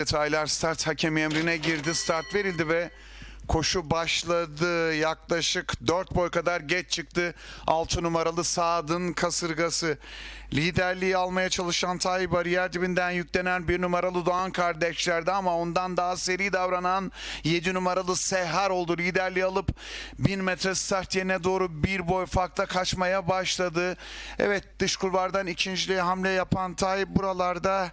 Detaylar start hakemi emrine girdi. Start verildi ve koşu başladı. Yaklaşık 4 boy kadar geç çıktı. 6 numaralı Saad'ın kasırgası. Liderliği almaya çalışan Tay bariyer dibinden yüklenen bir numaralı Doğan kardeşlerdi ama ondan daha seri davranan 7 numaralı Sehar oldu. Liderliği alıp 1000 metre start yerine doğru bir boy farkla kaçmaya başladı. Evet dış kulvardan ikinciliğe hamle yapan Tay buralarda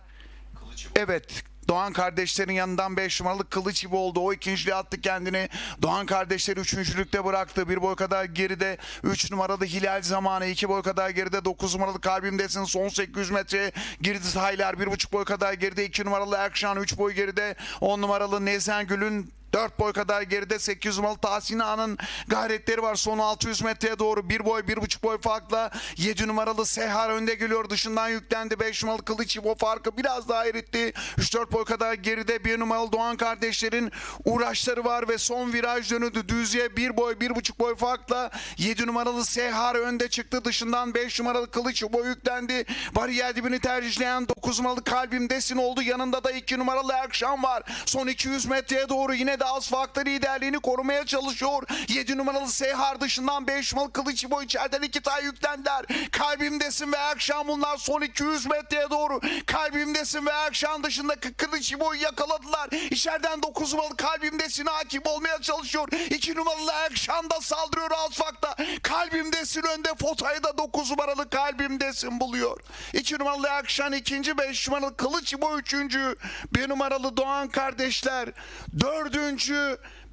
Evet Doğan kardeşlerin yanından 5 numaralı Kılıç gibi oldu. O ikinciliğe attı kendini. Doğan kardeşleri üçüncülükte bıraktı. Bir boy kadar geride 3 numaralı Hilal zamanı. 2 boy kadar geride 9 numaralı Kalbimdesin. Son 800 metre girdi Taylar. 1,5 boy kadar geride 2 numaralı Erkşan. 3 boy geride 10 numaralı Nezengül'ün 4 boy kadar geride 800 numaralı Tahsin Ağa'nın gayretleri var. Son 600 metreye doğru bir boy, bir buçuk boy farkla 7 numaralı Sehar önde geliyor. Dışından yüklendi. 5 numaralı Kılıç o farkı biraz daha eritti. 3-4 boy kadar geride bir numaralı Doğan kardeşlerin uğraşları var ve son viraj dönüldü. Düzye bir boy, bir buçuk boy farkla 7 numaralı Sehar önde çıktı. Dışından 5 numaralı Kılıç boy yüklendi. Bariyer dibini tercihleyen 9 numaralı Kalbim Desin oldu. Yanında da 2 numaralı Erkşan var. Son 200 metreye doğru yine de az farklı liderliğini korumaya çalışıyor. 7 numaralı Seyhar dışından 5 numaralı Kılıç boy içeriden 2 tay yüklendiler. Kalbimdesin ve Erkşan bunlar son 200 metreye doğru. Kalbimdesin ve Erkşan dışında Kılıç boy yakaladılar. İçeriden 9 numaralı Kalbimdesin hakim olmaya çalışıyor. 2 numaralı Erkşan da saldırıyor az. Kalbimdesin önde Fotay'ı da 9 numaralı Kalbimdesin buluyor. 2 numaralı Erkşan ikinci 5 numaralı Kılıç boy üçüncü. 1 numaralı Doğan kardeşler dördüncü.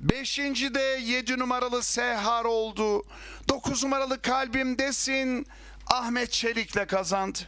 Beşinci de 7 numaralı Sehar oldu. 9 numaralı Kalbimdesin Ahmet Çelik'le kazandı.